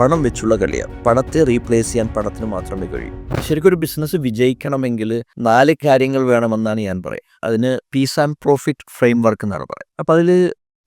പണം വെച്ചുള്ള കളിയാണ് പണത്തെ റീപ്ലേസ് ചെയ്യാൻ പണത്തിന് മാത്രമേ കഴിയൂ. ശരിക്കും ഒരു ബിസിനസ് വിജയിക്കണമെങ്കിൽ നാല് കാര്യങ്ങൾ വേണമെന്നാണ് ഞാൻ പറയുക അതിന് peace and profit framework എന്നാണ് പറയുക അപ്പോൾ അതിൽ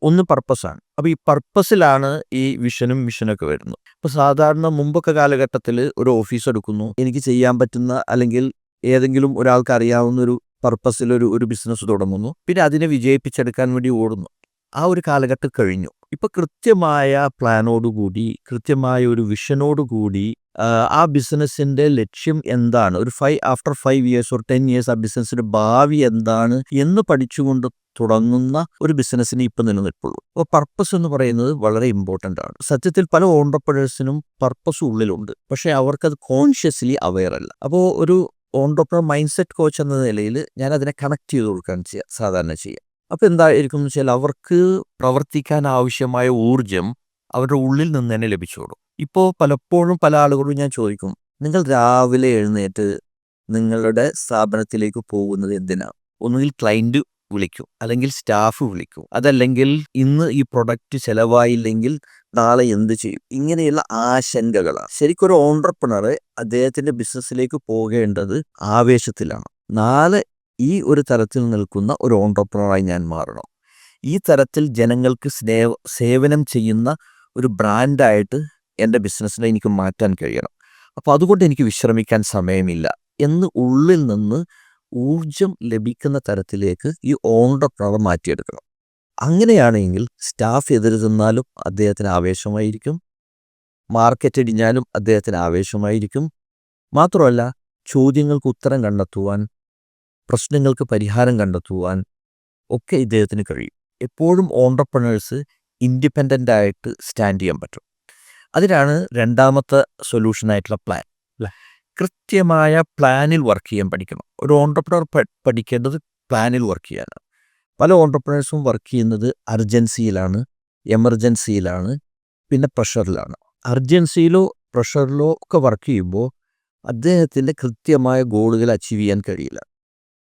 ഒന്ന് പർപ്പസാണ് അപ്പോൾ ഈ പർപ്പസിലാണ് ഈ വിഷനും മിഷനൊക്കെ വരുന്നത്. ഇപ്പോൾ സാധാരണ മുമ്പൊക്കെ കാലഘട്ടത്തിൽ ഒരു ഓഫീസ് എടുക്കുന്നു. എനിക്ക് ചെയ്യാൻ പറ്റുന്ന അല്ലെങ്കിൽ ഏതെങ്കിലും ഒരാൾക്ക് അറിയാവുന്ന ഒരു പർപ്പസിൽ ഒരു ഒരു ബിസിനസ് തുടങ്ങുന്നു. പിന്നെ അതിനെ വിജയിപ്പിച്ചെടുക്കാൻ വേണ്ടി ഓടുന്നു. ആ ഒരു കാലഘട്ടം കഴിഞ്ഞു. ഇപ്പൊ കൃത്യമായ പ്ലാനോടുകൂടി കൃത്യമായ ഒരു വിഷനോടുകൂടി ആ, ബിസിനസ്സിന്റെ ലക്ഷ്യം എന്താണ്? ഒരു ഫൈവ് ആഫ്റ്റർ ഫൈവ് ഇയേഴ്സ് ഒരു ടെൻ ഇയേഴ്സ് ആ ബിസിനസ്സിന്റെ ഭാവി എന്താണ് എന്ന് പഠിച്ചുകൊണ്ട് തുടങ്ങുന്ന ഒരു ബിസിനസ്സിന് ഇപ്പം നിലനിൽപ്പുള്ളൂ. അപ്പോൾ പർപ്പസ് എന്ന് പറയുന്നത് വളരെ ഇമ്പോർട്ടന്റ് ആണ്. സത്യത്തിൽ പല ഓണ്ടർപ്രണേഴ്സിനും പർപ്പസ് ഉള്ളിലുണ്ട്. പക്ഷേ അവർക്കത് കോൺഷ്യസ്ലി അവെയർ അല്ല. അപ്പോൾ ഒരു ഓണ്ടർപ്രണർ മൈൻഡ് സെറ്റ് കോച്ച് എന്ന നിലയിൽ ഞാൻ അതിനെ കണക്ട് ചെയ്ത് കൊടുക്കുകയാണ് ചെയ്യുക സാധാരണ ചെയ്യുക അപ്പോൾ എന്തായിരിക്കും എന്ന് വെച്ചാൽ അവർക്ക് പ്രവർത്തിക്കാൻ ആവശ്യമായ ഊർജം അവരുടെ ഉള്ളിൽ നിന്ന് തന്നെ ലഭിച്ചോളും ഇപ്പോൾ പലപ്പോഴും പല ആളുകളും ഞാൻ ചോദിക്കും നിങ്ങൾ രാവിലെ എഴുന്നേറ്റ് നിങ്ങളുടെ സ്ഥാപനത്തിലേക്ക് പോകുന്നത് എന്തിനാണ് ഒന്നുകിൽ ക്ലയന്റ് വിളിക്കും അല്ലെങ്കിൽ സ്റ്റാഫ് വിളിക്കും. അതല്ലെങ്കിൽ ഇന്ന് ഈ പ്രൊഡക്റ്റ് ചിലവായില്ലെങ്കിൽ നാളെ എന്ത് ചെയ്യും? ഇങ്ങനെയുള്ള ആശങ്കകളാണ്. ശരിക്കും ഒരു അദ്ദേഹത്തിന്റെ ബിസിനസ്സിലേക്ക് പോകേണ്ടത് ആവേശത്തിലാണ്. നാളെ ഈ ഒരു തരത്തിൽ നിൽക്കുന്ന ഒരു ഓണ്ടർപ്രണറായി ഞാൻ മാറണം. ഈ തരത്തിൽ ജനങ്ങൾക്ക് സ്നേഹ സേവനം ചെയ്യുന്ന ഒരു ബ്രാൻഡായിട്ട് എന്റെ ബിസിനസ്സിനെ എനിക്ക് മാറ്റാൻ കഴിയണം. അപ്പോൾ അതുകൊണ്ട് എനിക്ക് വിശ്രമിക്കാൻ സമയമില്ല. എന്ന് ഉള്ളിൽ നിന്ന് ഊർജം ലഭിക്കുന്ന തരത്തിലേക്ക് ഈ ഓണ്ടർപ്രണർ മാറ്റിയെടുക്കണം. അങ്ങനെയാണെങ്കിൽ സ്റ്റാഫ് എതിര് അദ്ദേഹത്തിന് ആവേശമായിരിക്കും. മാർക്കറ്റ് ഇടിഞ്ഞാലും അദ്ദേഹത്തിന് ആവേശമായിരിക്കും. മാത്രമല്ല ചോദ്യങ്ങൾക്ക് ഉത്തരം കണ്ടെത്തുവാൻ പ്രശ്നങ്ങൾക്ക് പരിഹാരം കണ്ടെത്തുവാൻ ഒക്കെ ഇദ്ദേഹത്തിന് കഴിയും. എപ്പോഴും ഓണ്ടർപ്രണേഴ്സ് ഇൻഡിപെൻഡന്റ് ആയിട്ട് സ്റ്റാൻഡ് ചെയ്യാൻ പറ്റും. അതിനാണ് രണ്ടാമത്തെ സൊല്യൂഷനായിട്ടുള്ള പ്ലാൻ കൃത്യമായ പ്ലാനിൽ വർക്ക് ചെയ്യാൻ പഠിക്കണം. ഒരു ഓണ്ടർപ്രണർ പഠിക്കേണ്ടത് പ്ലാനിൽ വർക്ക് ചെയ്യാനാണ്. പല ഓണ്ടർപ്രണേഴ്സും വർക്ക് ചെയ്യുന്നത് അർജൻസിയിലാണ് എമർജൻസിയിലാണ് പിന്നെ പ്രഷറിലാണ് അർജൻസിയിലോ പ്രഷറിലോ ഒക്കെ വർക്ക് ചെയ്യുമ്പോൾ അദ്ദേഹത്തിന്റെ കൃത്യമായ ഗോളുകൾ അച്ചീവ് ചെയ്യാൻ കഴിയില്ല.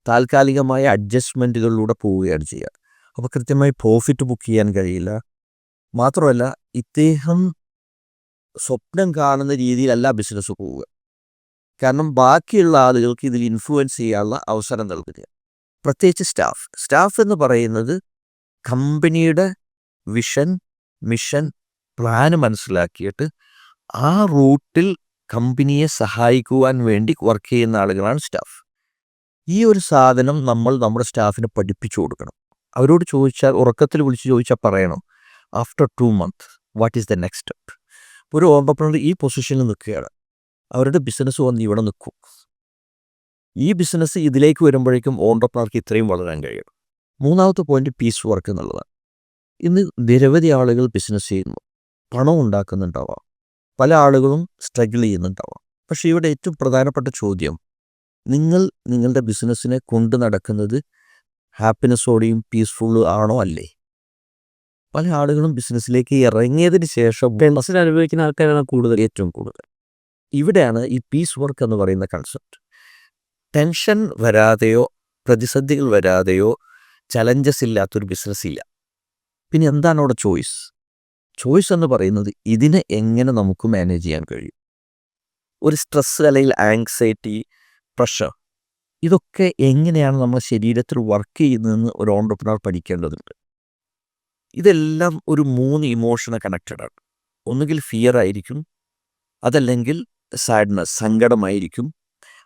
താൽക്കാലികമായ അഡ്ജസ്റ്റ്മെന്റുകളിലൂടെ പോവുകയാണ് ചെയ്യുക. അപ്പോൾ കൃത്യമായി പ്രോഫിറ്റ് ബുക്ക് ചെയ്യാൻ കഴിയില്ല. മാത്രമല്ല ഇദ്ദേഹം സ്വപ്നം കാണുന്ന രീതിയിലല്ല ബിസിനസ് പോവുക. കാരണം ബാക്കിയുള്ള ആളുകൾക്ക് ഇതിൽ ഇൻഫ്ലുവൻസ് ചെയ്യാനുള്ള അവസരം നൽകുക. പ്രത്യേകിച്ച് സ്റ്റാഫ് സ്റ്റാഫ് എന്ന് പറയുന്നത് കമ്പനിയുടെ വിഷൻ മിഷൻ പ്ലാൻ മനസ്സിലാക്കിയിട്ട് ആ റൂട്ടിൽ കമ്പനിയെ സഹായിക്കുവാൻ വേണ്ടി വർക്ക് ചെയ്യുന്ന ആളുകളാണ് സ്റ്റാഫ് ഈ ഒരു സാധനം നമ്മൾ നമ്മുടെ സ്റ്റാഫിന് പഠിപ്പിച്ചു കൊടുക്കണം. അവരോട് ചോദിച്ചാൽ ഉറക്കത്തിൽ വിളിച്ച് ചോദിച്ചാൽ പറയണം after two month what is the next step ഒരു ഓമ്പപ്പണർ ഈ പൊസിഷനിൽ നിൽക്കുകയാണ്. അവരുടെ ബിസിനസ് വന്ന് ഇവിടെ നിൽക്കും. ഈ ബിസിനസ് ഇതിലേക്ക് വരുമ്പോഴേക്കും ഓണ്ടർപ്രണർക്ക് ഇത്രയും വളരാൻ കഴിയും മൂന്നാമത്തെ പോയിന്റ് പീസ് വർക്ക് എന്നുള്ളതാണ്. ഇന്ന് നിരവധി ആളുകൾ ബിസിനസ് ചെയ്യുന്നു. പണം ഉണ്ടാക്കുന്നുണ്ടാവാം. പല ആളുകളും സ്ട്രഗിൾ ചെയ്യുന്നുണ്ടാവാം. പക്ഷേ ഇവിടെ ഏറ്റവും പ്രധാനപ്പെട്ട ചോദ്യം നിങ്ങൾ നിങ്ങളുടെ ബിസിനസ്സിനെ കൊണ്ടു നടക്കുന്നത് ഹാപ്പിനെസ്സോടെയും പീസ്ഫുള്ളും ആണോ അല്ലേ? പല ആളുകളും ബിസിനസ്സിലേക്ക് ഇറങ്ങിയതിന് ശേഷം ബിസിനസ്സിൽ അനുഭവിക്കുന്ന ആൾക്കാരാണ് കൂടുതൽ. ഏറ്റവും കൂടുതൽ. ഇവിടെയാണ് ഈ പീസ് വർക്ക് എന്ന് പറയുന്ന കൺസെപ്റ്റ് ടെൻഷൻ വരാതെയോ പ്രതിസന്ധികൾ വരാതെയോ ചലഞ്ചസ് ഇല്ലാത്തൊരു ബിസിനസ് ഇല്ല. പിന്നെ എന്താണ് അവിടെ ചോയ്സ് ചോയ്സ് എന്ന് പറയുന്നത് ഇതിനെ എങ്ങനെ നമുക്ക് മാനേജ് ചെയ്യാൻ കഴിയും? ഒരു സ്ട്രെസ് അല്ലെങ്കിൽ ആങ്സൈറ്റി പ്രഷർ ഇതൊക്കെ എങ്ങനെയാണ് നമ്മുടെ ശരീരത്തിൽ വർക്ക് ചെയ്യുന്നതെന്ന് ഒരു ഓണ്ടർപ്രണർ പഠിക്കേണ്ടതുണ്ട്. ഇതെല്ലാം ഒരു മൂന്ന് ഇമോഷനെ കണക്റ്റഡ് ആണ്. ഒന്നുകിൽ ഫിയർ ആയിരിക്കും അതല്ലെങ്കിൽ സാഡ്നസ് സങ്കടമായിരിക്കും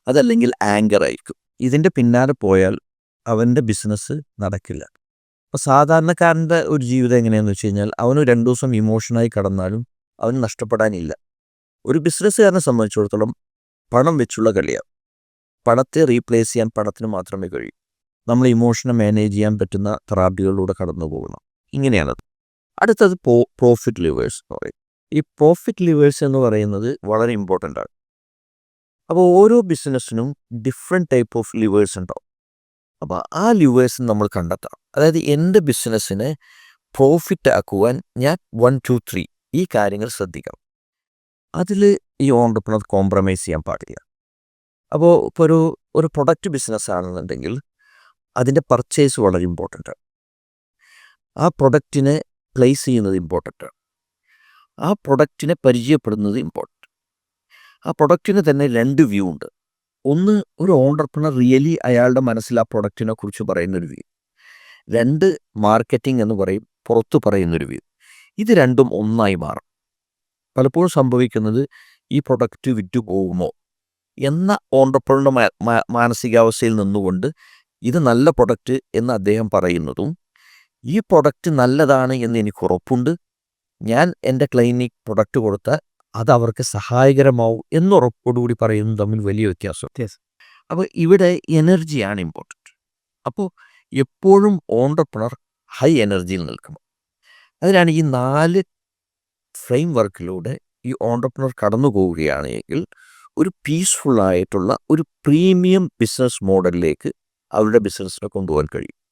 അതല്ലെങ്കിൽ ആങ്കർ ആയിരിക്കും. ഇതിന്റെ പിന്നാലെ പോയാൽ അവന്റെ ബിസിനസ് നടക്കില്ല. അപ്പോൾ സാധാരണക്കാരന്റെ ഒരു ജീവിതം എങ്ങനെയാണെന്ന് വെച്ച് കഴിഞ്ഞാൽ അവന് രണ്ടു ദിവസം ഇമോഷനായി കടന്നാലും അവന് നഷ്ടപ്പെടാനില്ല. ഒരു ബിസിനസ്സുകാരനെ സംബന്ധിച്ചിടത്തോളം പണം വെച്ചുള്ള കളിയാണ്. പണത്തെ റീപ്ലേസ് ചെയ്യാൻ പണത്തിന് മാത്രമേ കഴിയൂ. നമ്മൾ ഇമോഷനെ മാനേജ് ചെയ്യാൻ പറ്റുന്ന തെറാപ്പികളിലൂടെ കടന്നു പോകണം ഇങ്ങനെയാണത് അടുത്തത് പോ പ്രോഫിറ്റ് ലിവേഴ്സ് എന്ന് പറയും. ഈ പ്രോഫിറ്റ് ലിവേഴ്സ് എന്ന് പറയുന്നത് വളരെ ഇമ്പോർട്ടന്റ് ആണ്. അപ്പോൾ ഓരോ ബിസിനസ്സിനും ഡിഫറെന്റ് ടൈപ്പ് ഓഫ് ലിവേഴ്സ് ഉണ്ടാവും. അപ്പോൾ ആ ലിവേഴ്സ് നമ്മൾ കണ്ടെത്തണം. അതായത് എന്റെ ബിസിനസ്സിനെ പ്രോഫിറ്റ് ആക്കുവാൻ ഞാൻ വൺ ടു ത്രീ ഈ കാര്യങ്ങൾ ശ്രദ്ധിക്കണം. അതിൽ ഈ ഓണ്ടർപ്രണർ കോംപ്രമൈസ് ചെയ്യാൻ പാടില്ല. അപ്പോൾ ഇപ്പോൾ ഒരു ഒരു പ്രൊഡക്റ്റ് ബിസിനസ് ആണെന്നുണ്ടെങ്കിൽ അതിന്റെ പർച്ചേസ് വളരെ ഇമ്പോർട്ടന്റ് ആണ് ആ പ്രൊഡക്റ്റിനെ പ്ലേസ് ചെയ്യുന്നത് ഇമ്പോർട്ടന്റ് ആണ് ആ പ്രൊഡക്റ്റിനെ പരിചയപ്പെടുന്നത് ഇമ്പോർട്ടന്റ് ആ പ്രൊഡക്റ്റിന് തന്നെ രണ്ട് വ്യൂ ഉണ്ട്. ഒന്ന് ഒരു ഓണ്ടർപ്രണർ റിയലി അയാളുടെ മനസ്സിൽ ആ പ്രൊഡക്റ്റിനെ കുറിച്ച് പറയുന്നൊരു വ്യൂ രണ്ട് മാർക്കറ്റിംഗ് എന്ന് പറയും പുറത്ത് പറയുന്നൊരു വ്യൂ ഇത് രണ്ടും ഒന്നായി മാറും. പലപ്പോഴും സംഭവിക്കുന്നത് ഈ പ്രൊഡക്റ്റ് വിറ്റു പോകുമോ? എന്ന ഓണ്ടർപ്രണറുടെ മാനസികാവസ്ഥയിൽ നിന്നുകൊണ്ട് ഇത് നല്ല പ്രൊഡക്റ്റ് എന്ന് അദ്ദേഹം പറയുന്നതും ഈ പ്രൊഡക്റ്റ് നല്ലതാണ് എന്ന് എനിക്ക് ഉറപ്പുണ്ട്. ഞാൻ എന്റെ ക്ലൈനിക് പ്രൊഡക്റ്റ് കൊടുത്താൽ അത് അവർക്ക് സഹായകരമാവും എന്നുറപ്പോടുകൂടി പറയുന്നത് തമ്മിൽ വലിയ വ്യത്യാസം. അപ്പോൾ ഇവിടെ എനർജിയാണ് ഇമ്പോർട്ടന്റ് അപ്പോൾ എപ്പോഴും ഓണ്ടർപ്രണർ ഹൈ എനർജിയിൽ നിൽക്കണം. അതിനാണ് ഈ നാല് ഫ്രെയിം വർക്കിലൂടെ ഈ ഓണ്ടർപ്രണർ കടന്നു പോവുകയാണെങ്കിൽ ഒരു പീസ്ഫുള്ളായിട്ടുള്ള ഒരു പ്രീമിയം ബിസിനസ് മോഡലിലേക്ക് അവരുടെ ബിസിനസ്സിനെ കൊണ്ടുപോകാൻ കഴിയും.